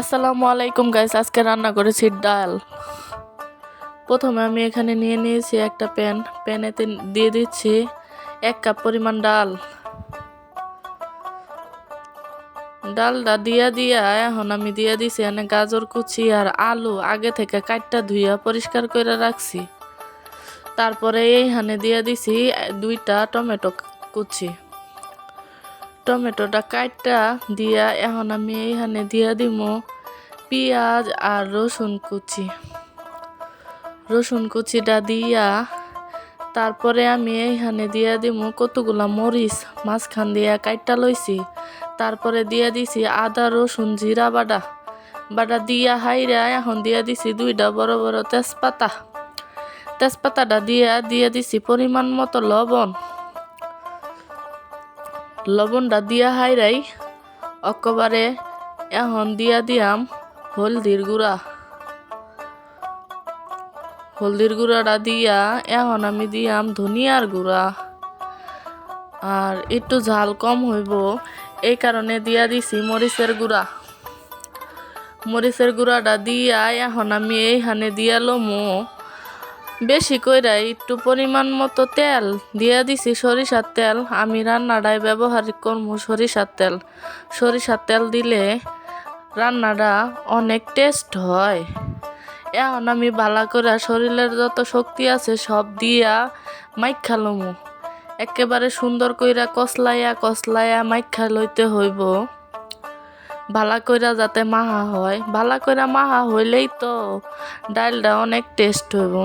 আসসালামু আলাইকুম গাইস আজকে রান্না করেছি ডাল। প্রথমে আমি এখানে নিয়ে নিয়েছি একটা প্যান। প্যানেতে দিয়ে দিচ্ছি এক কাপ পরিমাণ ডাল। ডালটা দিয়া দিয়া এখন আমি দিয়া দিছি এনে গাজর কুচি আর আলু আগে থেকে কাটটা ধুইয়া পরিষ্কার করে রাখছি। তারপরে এইখানে দিয়া দিছি দুইটা টমেটো কুচি। টমেটোটা কাটটা দিয়া এখন আমি এইখানে দিয়া দিমু পেঁয়াজ আর রসুন কুচি। রসুন কুচিটা দিয়া তারপরে আমি এইখানে দিয়া দিব কতগুলা মরিচ, মাঝখান দিয়া কাটটা লইছি, তারপরে দিয়া দিছি আদা, রসুন, জিরা বাটা। বাটা দিয়া হাইরা এখন দিয়া দিছি দুইটা বড় বড় তেজপাতা। তেজপাতাটা দিয়া দিয়া দিছি পরিমাণ মতো লবণ। লবণটা দিয়া হাইরাই অকবারে এখন দিয়া দিয়াম হলদির গুঁড়া। হলদির গুঁড়াটা দিয়া এখন আমি দিয়াম ধনিয়ার গুঁড়া। আর একটু ঝাল কম হইব, এই কারণে দিয়া দিছি মরিচের গুঁড়া। মরিচের গুঁড়াটা দিয়া এখন আমি এইখানে দিয়া লমু। বেশি কইরা একটু পরিমাণ মতো তেল দিয়া দিছি সরিষার তেল। আমি রান্নাটায় ব্যবহার করব সরিষার তেল। সরিষার তেল দিলে রান্নাটা অনেক টেস্ট হয়। এখন আমি ভালো করে শরীরের যত শক্তি আছে সব দিয়া মাইখা লমু। একেবারে সুন্দর কইরা কসলাইয়া কসলাইয়া মাইখা লইতে হইব। ভালা কইরা যাতে মাহা হয়। ভালা কইরা মাহা হইলেই তো ডালটা অনেক টেস্ট হইব।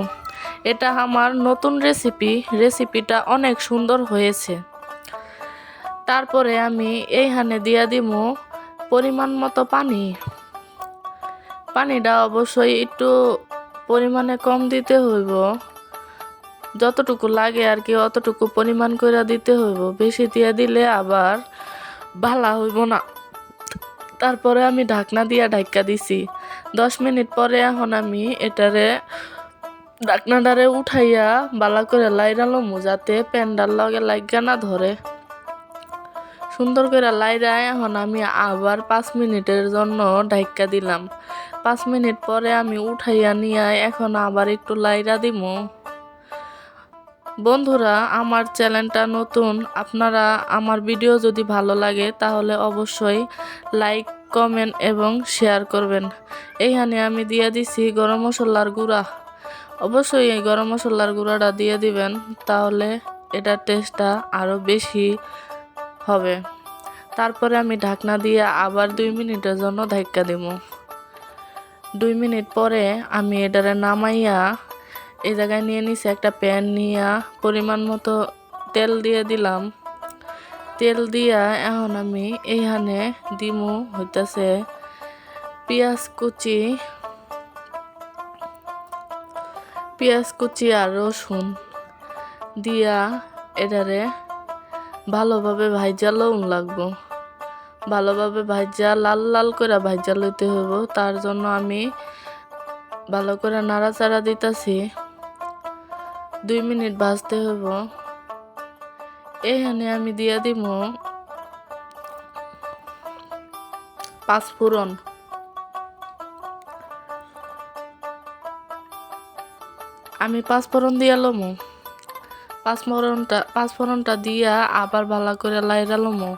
এটা আমার নতুন রেসিপি রেসিপিটা অনেক সুন্দর হয়েছে। তারপরে আমি এইখানে দিয়া দিমু পরিমাণ মতো পানি। পানিটা অবশ্যই একটু পরিমাণে কম দিতে হইব। যতটুকু লাগে আর কি অতটুকু পরিমাণ করে দিতে হইব। বেশি দিয়ে দিলে আবার ভালা হইব না। তারপরে আমি ঢাকনা দিয়া ঢাকা দিছি। দশ মিনিট পরে এখন আমি এটারে ঢাকনাটারে উঠাইয়া বালা করে লাইরালমু যাতে প্যান্ডার লগে লাগা না ধরে। সুন্দর করে লাইরা এখন আমি আবার পাঁচ মিনিটের জন্য ঢাইকা দিলাম। পাঁচ মিনিট পরে আমি উঠাইয়া নিয়ে এখন আবার একটু লাইরা দিব বন্ধুরা, আমার চ্যানেলটা নতুন, আপনারা আমার ভিডিও যদি ভালো লাগে তাহলে অবশ্যই লাইক, কমেন্ট এবং শেয়ার করবেন। এইখানে আমি দিয়ে দিছি গরম মশলার গুঁড়া। অবশ্যই এই গরম মশলার গুঁড়াটা দিয়ে দিবেন, তাহলে এটার টেস্টটা আরও বেশি হবে। তারপরে আমি ঢাকনা দিয়ে আবার দুই মিনিটের জন্য ধাক্কা দিব। দুই মিনিট পরে আমি এটারে নামাইয়া এই জায়গায় নিয়ে নিছি একটা প্যান নিয়া পরিমাণ মতো তেল দিয়ে দিলাম। তেল দিয়া এখন আমি এইখানে দিমু, হইতাছে পেঁয়াজ কুচি পেঁয়াজ কুচি আর রসুন দিয়া এটারে ভালোভাবে ভাইজা লউন লাগবো। ভালোভাবে ভাইজা, লাল লাল করে ভাইজা লইতে হইব। তার জন্য আমি ভালো করে নাড়াচাড়া দিতাছি। দুই মিনিট ভাজতে হইব। এখানে আমি দিয়া দিব পাঁচফোড়ন আমি পাঁচফোড়ন দিয়া লমু। পাঁচফোড়নটা পাঁচফোড়নটা দিয়া আবার ভালো করে লাইরা লমু।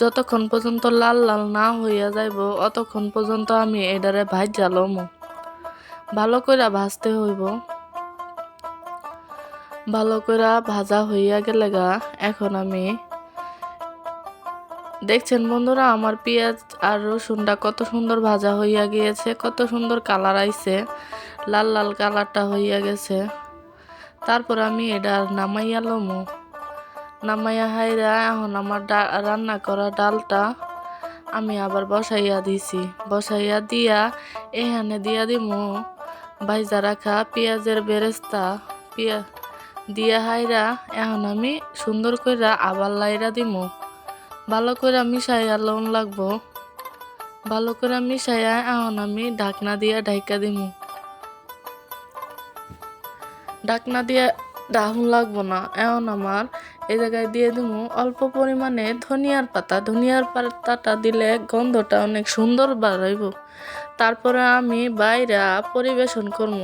যতক্ষণ পর্যন্ত লাল লাল না হইয়া যাইব, অতক্ষণ পর্যন্ত আমি এডারে ভাজা লমু। ভালো করে ভাজতে হইব। ভালো করে ভাজা হইয়া গেলে গা, এখন আমি দেখছেন বন্ধুরা, আমার পেঁয়াজ আর রসুনটা কত সুন্দর ভাজা হইয়া গিয়েছে, কত সুন্দর কালার আইছে। লাল লাল কালারটা হইয়া গেছে। তারপর আমি এটা নামাইয়া লমু। নামাইয়া হাইরা এখন আমার রান্না করা ডালটা আমি আবার বসাইয়া দিছি। বসাইয়া দিয়া এখানে দিয়া দিমু ভাইজা রাখা পেঁয়াজের বেরেস্তা। পেঁয়া দিয়া হাইরা এখন আমি সুন্দর কইরা আবার লাইরা দিমু। ভালো করে মিশাইয়া লোন লাগবো। ভালো করে মিশাইয়া এখন আমি ঢাকনা দিয়া ঢাইকা দিমু। ঢাকনা দিয়ে ডাহুন লাগবো না। এমন আমার এই জায়গায় দিয়ে দেবো অল্প পরিমাণে ধনিয়ার পাতা। ধনিয়ার পাতাটা দিলে গন্ধটা অনেক সুন্দর বাড়াইব তারপরে আমি বাইরা পরিবেশন করব